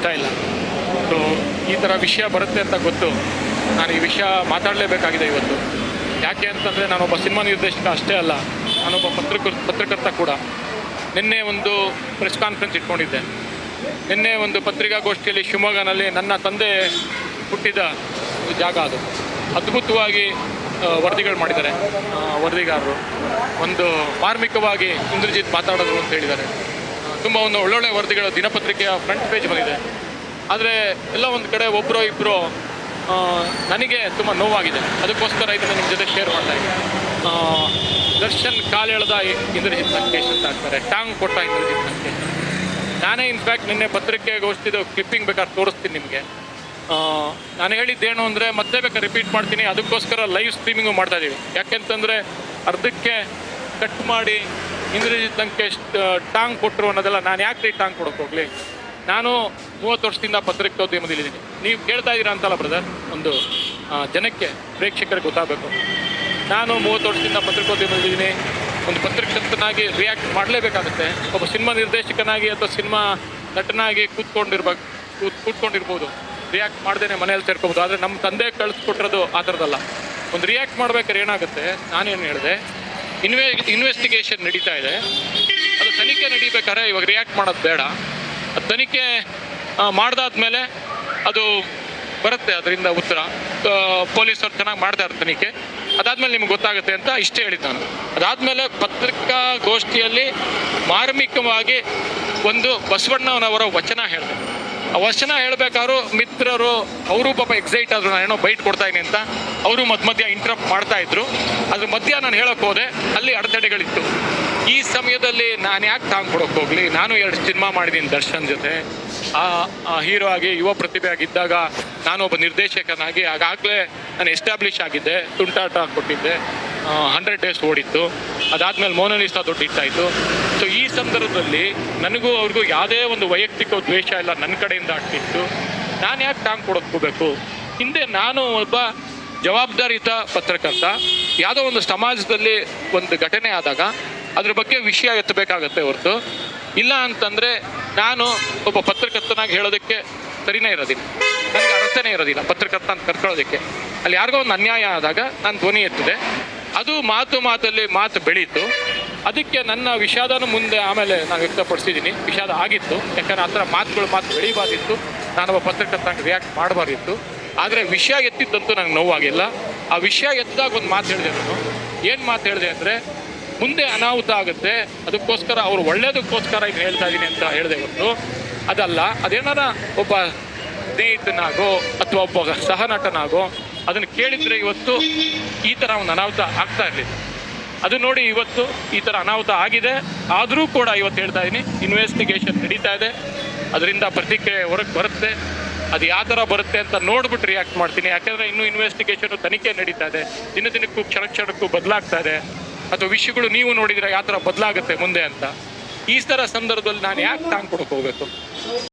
ಇಷ್ಟ ಇಲ್ಲ. ಸೊ ಈ ಥರ ವಿಷಯ ಬರುತ್ತೆ ಅಂತ ಗೊತ್ತು. ನಾನು ಈ ವಿಷಯ ಮಾತಾಡಲೇಬೇಕಾಗಿದೆ ಇವತ್ತು. ಯಾಕೆ ಅಂತಂದರೆ ನಾನೊಬ್ಬ ಸಿನಿಮಾ ನಿರ್ದೇಶಕ ಅಷ್ಟೇ ಅಲ್ಲ ನಾನೊಬ್ಬ ಪತ್ರಕರ್ ಪತ್ರಕರ್ತ ಕೂಡ. ನಿನ್ನೆ ಒಂದು ಪ್ರೆಸ್ ಕಾನ್ಫರೆನ್ಸ್ ಇಟ್ಕೊಂಡಿದ್ದೆ. ನಿನ್ನೆ ಒಂದು ಪತ್ರಿಕಾಗೋಷ್ಠಿಯಲ್ಲಿ ಶಿವಮೊಗ್ಗನಲ್ಲಿ ನನ್ನ ತಂದೆ ಹುಟ್ಟಿದ ಜಾಗ ಅದು. ಅದ್ಭುತವಾಗಿ ವರದಿಗಳು ಮಾಡಿದ್ದಾರೆ. ವರದಿಗಾರರು. ಒಂದು ಮಾರ್ಮಿಕವಾಗಿ ಇಂದ್ರಜಿತ್ ಮಾತಾಡೋದು ಅಂತ ಹೇಳಿದ್ದಾರೆ. ತುಂಬ ಒಂದು ಒಳ್ಳೊಳ್ಳೆ ವರದಿಗಳು ದಿನಪತ್ರಿಕೆಯ ಫ್ರಂಟ್ ಪೇಜ್ ಬಂದಿದೆ. ಆದರೆ ಎಲ್ಲ ಒಂದು ಕಡೆ ಒಬ್ಬರು ಇಬ್ಬರು ನನಗೆ ತುಂಬ ನೋವಾಗಿದೆ. ಅದಕ್ಕೋಸ್ಕರ ಇದನ್ನು ನಿಮ್ಮ ಜೊತೆ ಶೇರ್ ಮಾಡ್ತಾ ಇದ್ದೀನಿ. ದರ್ಶನ್ ಕಾಲೆಳೆದ ಇಂದ್ರಜಿತ್ ಲಂಕೇಶ್ ಅಂತ ಆಗ್ತಾರೆ. ಟಾಂಗ್ ಕೊಟ್ಟ ಇಂದ್ರಜಿತ್ ಲಂಕೇಶ್. ನಾನೇ ಇನ್ಫ್ಯಾಕ್ಟ್ ನಿನ್ನೆ ಪತ್ರಿಕೆಗೋಷ್ಠಿದು ಕ್ಲಿಪ್ಪಿಂಗ್ ಬೇಕಾದ್ರೆ ತೋರಿಸ್ತೀನಿ ನಿಮಗೆ. ನಾನು ಹೇಳಿದ್ದೇನು ಅಂದರೆ ಮತ್ತೆ ಬೇಕಾದ್ರೆ ರಿಪೀಟ್ ಮಾಡ್ತೀನಿ. ಅದಕ್ಕೋಸ್ಕರ ಲೈವ್ ಸ್ಟ್ರೀಮಿಂಗು ಮಾಡ್ತಾ ಇದ್ದೀವಿ ಯಾಕೆಂತಂದರೆ ಅರ್ಧಕ್ಕೆ ಕಟ್ ಮಾಡಿ ಇಂದ್ರಜಿತ್ ಲಂಕೇಶ್ ಟಾಂಗ್ ಕೊಟ್ಟರು ಅನ್ನೋದೆಲ್ಲ ನಾನು ಯಾಕೆ ರೀ ಟಾಂಗ್ ಕೊಡೋಕೆ ಹೋಗಲಿ? ನಾನು ಮೂವತ್ತು ವರ್ಷದಿಂದ ಪತ್ರಿಕೋದ್ಯಮದಲ್ಲಿದ್ದೀನಿ ನೀವು ಕೇಳ್ತಾ ಇದ್ದೀರಾ ಅಂತಲ್ಲ ಬ್ರದರ್ ಒಂದು ಜನಕ್ಕೆ, ಪ್ರೇಕ್ಷಕರಿಗೆ ಗೊತ್ತಾಗಬೇಕು. ನಾನು ಮೂವತ್ತು ವರ್ಷದಿಂದ ಪತ್ರಿಕೋದ್ಯಮದಲ್ಲಿದ್ದೀನಿ ಒಂದು ಪತ್ರಕರ್ತನಾಗಿ ರಿಯಾಕ್ಟ್ ಮಾಡಲೇಬೇಕಾಗುತ್ತೆ. ಒಬ್ಬ ಸಿನಿಮಾ ನಿರ್ದೇಶಕನಾಗಿ ಅಥವಾ ಸಿನಿಮಾ ನಟನಾಗಿ ಕೂತ್ಕೊಂಡಿರ್ಬೇಕು ಕೂತ್, ಕೂತ್ಕೊಂಡಿರ್ಬೋದು. ರಿಯಾಕ್ಟ್ ಮಾಡ್ದೇನೆ ಮನೇಲಿ ಸೇರ್ಕೋಬೋದು. ಆದರೆ ನಮ್ಮ ತಂದೆ ಕಳಿಸ್ಕೊಟ್ಟಿರೋದು ಆ ಥರದಲ್ಲ ಒಂದು ರಿಯಾಕ್ಟ್ ಮಾಡ್ಬೇಕಾದ್ರೆ ಏನಾಗುತ್ತೆ? ನಾನೇನು ಹೇಳಿದೆ? ಇನ್ವೆ ಇನ್ವೆಸ್ಟಿಗೇಷನ್ ನಡೀತಾ ಇದೆ. ಅದು ತನಿಖೆ ನಡೀಬೇಕಾದ್ರೆ ಇವಾಗ ರಿಯಾಕ್ಟ್ ಮಾಡೋದು ಬೇಡ. ಅದು ತನಿಖೆ ಮಾಡ್ದಾದ್ಮೇಲೆ ಅದು ಬರುತ್ತೆ ಅದರಿಂದ ಉತ್ತರ. ಪೊಲೀಸರು ಚೆನ್ನಾಗಿ ಮಾಡ್ತಾರೆ ತನಿಖೆ. ಅದಾದ್ಮೇಲೆ ನಿಮ್ಗೆ ಗೊತ್ತಾಗುತ್ತೆ ಅಂತ ಇಷ್ಟೇ ಹೇಳಿದ್ದು ನಾನು. ಅದಾದಮೇಲೆ ಪತ್ರಿಕಾಗೋಷ್ಠಿಯಲ್ಲಿ ಮಾರ್ಮಿಕವಾಗಿ ಒಂದು ಬಸವಣ್ಣನವರ ವಚನ ಹೇಳಿದೆ ಆ ವಚನ ಹೇಳ್ಬೇಕಾದ್ರು ಮಿತ್ರರು, ಅವರು ಪಾಪ ಎಕ್ಸೈಟ್ ಆದ್ರು ನಾನು ಏನೋ ಬೈಟ್ ಕೊಡ್ತಾ ಇದ್ದೀನಿ ಅಂತ ಅವರು ಮಧ್ಯ ಮಧ್ಯ ಇಂಟ್ರಪ್ಟ್ ಮಾಡ್ತಾ ಇದ್ರು. ಅದ್ರ ಮಧ್ಯ ನಾನು ಹೇಳಕ್ ಹೋದೆ, ಅಲ್ಲಿ ಅಡೆತಡೆಗಳಿತ್ತು. ಈ ಸಮಯದಲ್ಲಿ ನಾನು ಯಾಕೆ ತಾಂಗ್ ಕೊಡೋಕೆ ಹೋಗ್ಲಿ? ನಾನು ಎರಡು ಸಿನಿಮಾ ಮಾಡಿದ್ದೀನಿ ದರ್ಶನ್ ಜೊತೆ. ಆ ಹೀರೋ ಆಗಿ, ಯುವ ಪ್ರತಿಭೆ ಆಗಿದ್ದಾಗ ನಾನೊಬ್ಬ ನಿರ್ದೇಶಕನಾಗಿ ಆಗಾಗಲೇ ನಾನು ಎಸ್ಟಾಬ್ಲಿಷ್ ಆಗಿದ್ದೆ, ತುಂಟಾಟ ಕೊಟ್ಟಿದ್ದೆ. ಹಂಡ್ರೆಡ್ ಡೇಸ್ ಓಡಿತ್ತು. ಅದಾದ್ಮೇಲೆ ಮೋನಲಿಸ್ತಾ ದೊಡ್ಡ ಹಿಟ್ಟಾಯಿತು ಸೊ ಈ ಸಂದರ್ಭದಲ್ಲಿ ನನಗೂ ಅವ್ರಿಗೂ ಯಾವುದೇ ಒಂದು ವೈಯಕ್ತಿಕ ದ್ವೇಷ ಇಲ್ಲ, ನನ್ನ ಕಡೆಯಿಂದ ಆಗ್ತಿತ್ತು. ನಾನು ಯಾಕೆ ಟಾಂಗ್ ಹೋಗ್ಬೇಕು ಹಿಂದೆ ನಾನು ಒಬ್ಬ ಜವಾಬ್ದಾರಿತ ಪತ್ರಕರ್ತ. ಯಾವುದೋ ಒಂದು ಸಮಾಜದಲ್ಲಿ ಒಂದು ಘಟನೆ ಆದಾಗ ಅದ್ರ ಬಗ್ಗೆ ವಿಷಯ ಎತ್ತಬೇಕಾಗತ್ತೆ ಹೊರತು. ಇಲ್ಲ ಅಂತಂದರೆ ನಾನು ಒಬ್ಬ ಪತ್ರಕರ್ತನಾಗಿ ಹೇಳೋದಕ್ಕೆ ಸರಿನೇ ಇರೋದಿಲ್ಲ. ನನಗೆ ಅರ್ಥನೇ ಇರೋದಿಲ್ಲ ಪತ್ರಕರ್ತ ಅಂತ ಕರ್ಕೊಳ್ಳೋದಕ್ಕೆ. ಅಲ್ಲಿ ಯಾರಿಗೋ ಒಂದು ಅನ್ಯಾಯ ಆದಾಗ ನಾನು ಧ್ವನಿ ಎತ್ತಿದೆ. ಅದು ಮಾತು ಮಾತಲ್ಲಿ ಮಾತು ಬೆಳೀತು. ಅದಕ್ಕೆ ನನ್ನ ವಿಷಾದನೂ ಮುಂದೆ ಆಮೇಲೆ ನಾನು ವ್ಯಕ್ತಪಡಿಸಿದ್ದೀನಿ. ವಿಷಾದ ಆಗಿತ್ತು. ಯಾಕಂದ್ರೆ ಆ ಥರ ಮಾತುಗಳು ಮಾತು ಬೆಳೀಬಾರ್ದಿತ್ತು. ಒಬ್ಬ ಪತ್ರಕರ್ತ ರಿಯಾಕ್ಟ್ ಮಾಡಬಾರ್ದಿತ್ತು. ಆದರೆ ವಿಷಯ ಎತ್ತಿದ್ದಂತೂ ನನಗೆ ನೋವಾಗಿಲ್ಲ. ಆ ವಿಷಯ ಎತ್ತಿದಾಗ ಒಂದು ಮಾತು ಹೇಳಿದೆ ನಾನು. ಏನು ಮಾತು ಹೇಳಿದೆ ಅಂದರೆ, ಮುಂದೆ ಅನಾಹುತ ಆಗುತ್ತೆ. ಅದಕ್ಕೋಸ್ಕರ ಅವರು ಒಳ್ಳೇದಕ್ಕೋಸ್ಕರ ಇದು ಹೇಳ್ತಾ ಇದ್ದೀನಿ ಅಂತ ಹೇಳಿದೆ ಹೊರತು. ಅದಲ್ಲ, ಅದೇನಾರ ಒಬ್ಬ ಸ್ನೇಹಿತನಾಗೋ ಅಥವಾ ಒಬ್ಬ ಸಹನಟನಾಗೋ ಅದನ್ನು ಕೇಳಿದರೆ ಇವತ್ತು ಈ ಥರ ಒಂದು ಅನಾಹುತ ಆಗ್ತಾ ಇರಲಿಲ್ಲ. ಅದು ನೋಡಿ ಇವತ್ತು ಈ ಥರ ಅನಾಹುತ ಆಗಿದೆ. ಆದರೂ ಕೂಡ ಇವತ್ತು ಹೇಳ್ತಾ ಇದ್ದೀನಿ ಇನ್ವೆಸ್ಟಿಗೇಷನ್ ನಡೀತಾ ಇದೆ. ಅದರಿಂದ ಪ್ರತಿಕ್ರಿಯೆ ಹೊರಗೆ ಬರುತ್ತೆ. ಅದು ಯಾವ ಥರ ಬರುತ್ತೆ ಅಂತ ನೋಡ್ಬಿಟ್ಟು ರಿಯಾಕ್ಟ್ ಮಾಡ್ತೀನಿ. ಯಾಕಂದರೆ ಇನ್ನೂ ಇನ್ವೆಸ್ಟಿಗೇಷನ್ ತನಿಖೆ ನಡೀತಾ ಇದೆ. ದಿನ ದಿನಕ್ಕೂ ಕ್ಷಣ ಕ್ಷಣಕ್ಕೂ ಬದಲಾಗ್ತಾ ಇದೆ. ಅಥವಾ ವಿಷಯಗಳು ನೀವು ನೋಡಿದರೆ ಯಾವ ಥರ ಬದಲಾಗುತ್ತೆ ಮುಂದೆ ಅಂತ. ಈ ಥರ ಸಂದರ್ಭದಲ್ಲಿ ನಾನು ಯಾಕೆ ಟಾಂಗ್ ಕೊಡೋಕೆ ಹೋಗಬೇಕು?